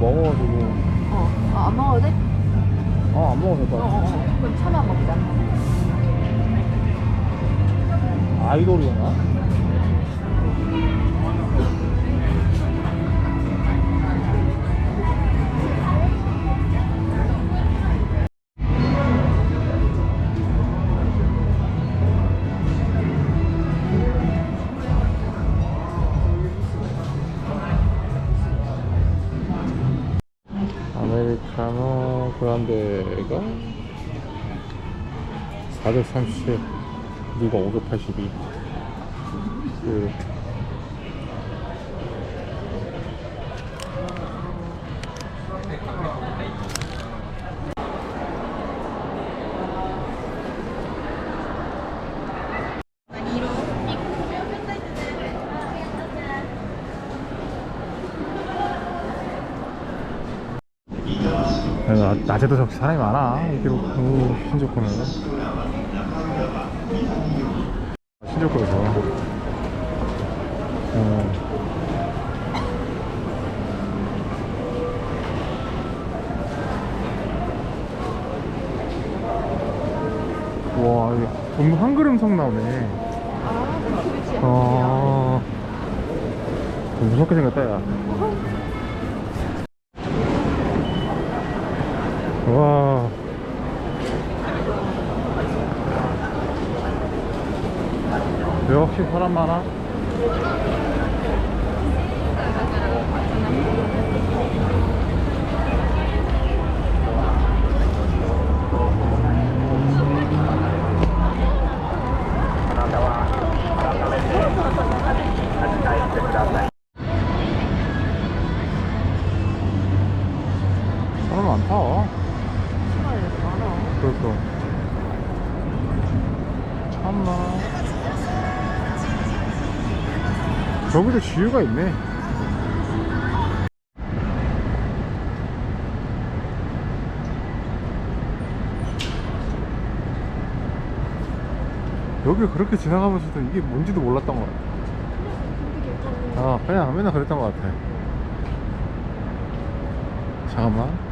먹어가지고 어. 아, 안 먹어도 돼? 어안 먹어도 될 어, 것 어, 같아 어. 그럼 차만 먹자. 아이돌이었나? 아메리카노 그란데가 437 누가 582 그 야, 낮에도 저렇게 사람이 많아. 이대로 오, 신조코는. 신조코에서. 어. 와 너무 한 그램석 나오네. 아, 좀 무섭게 생겼다 야 와. 역시 사람 많아. 그렇죠. 참나. 저기도 지유가 있네. 여기 그렇게 지나가면서도 이게 뭔지도 몰랐던 것 같아. 아, 그냥 맨날 그랬던 것 같아. 잠깐만.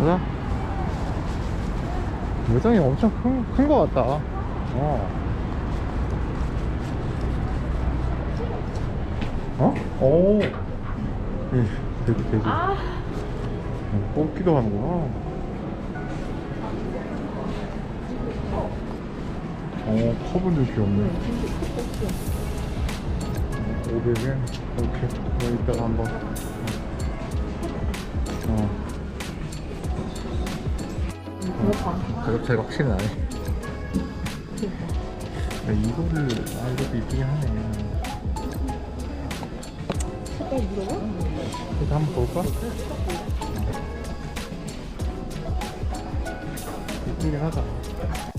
가자. 매장이 엄청 큰, 큰 것 같다. 어. 어? 오. 예, 돼지, 돼지. 아, 어, 뽑기도 하는구나. 어, 컵은 좀 귀엽네. 500엔? 이렇게. 그럼 이따가 한번. 어. 배고파. 가격 차이가 확실히 나네. 야, 이거를, 아, 이것도 이쁘긴 하네. 색깔 물어봐? 이거 한번 볼까? 이쁘긴 하다.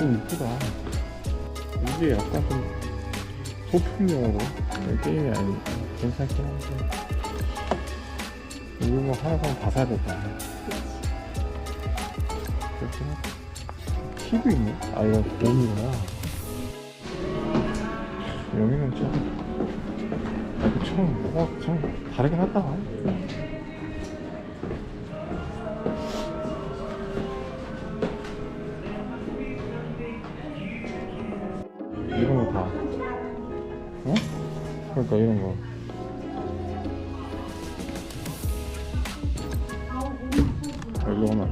오, 이쁘다. 이게 약간 좀 소품용으로 게임이 아니니까 괜찮긴 한데. 이거 뭐 하나 사면 다 사야 되잖아. 그렇긴 하다. 키도 있네? 아, 이거 곰이구나. 여기는 좀, 참, 뭐가 참 다르긴 하다. 이런 거. 하나.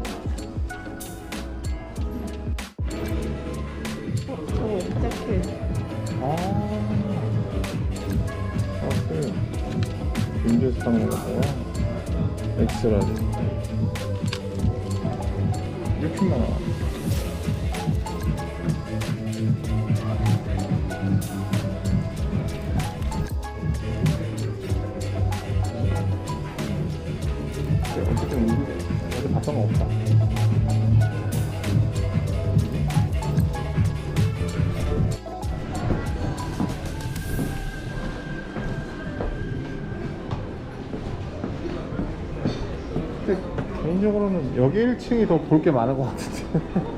어, 저거 잭필. 아. 아, 그래. 윤주에서 사는 거구나. 엑스라지. 이렇게 나 거 없다. 근데 개인적으로는 여기 1층이 더 볼 게 많은 것 같은데.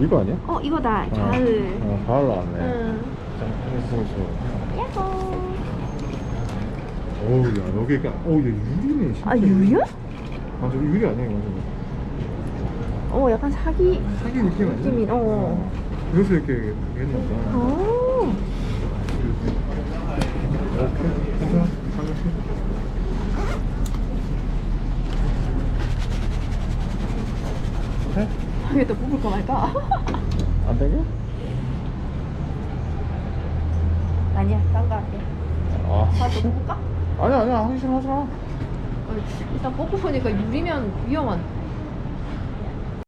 이거 아니야? 어 이거다. 어, 가을. 어, 가을 나왔네. 응. 야호. 어우 야 여기가 어우 얘 유리네 진짜. 아 유리야? 맞아 유리 아니야 이거 어 약간 사기 사기 느낌 아니야? 느낌이, 어. 그래서 이렇게 했는다 어. 오케이 괜찮아 가격이 해? 이게 또 뽑을까 말까? 안 되게? 아니야 딴거 할게 아 나도 뽑을까? 아니야 아니야 하기 싫어 하지 마 어, 일단 뽑고 보니까 유리면 위험한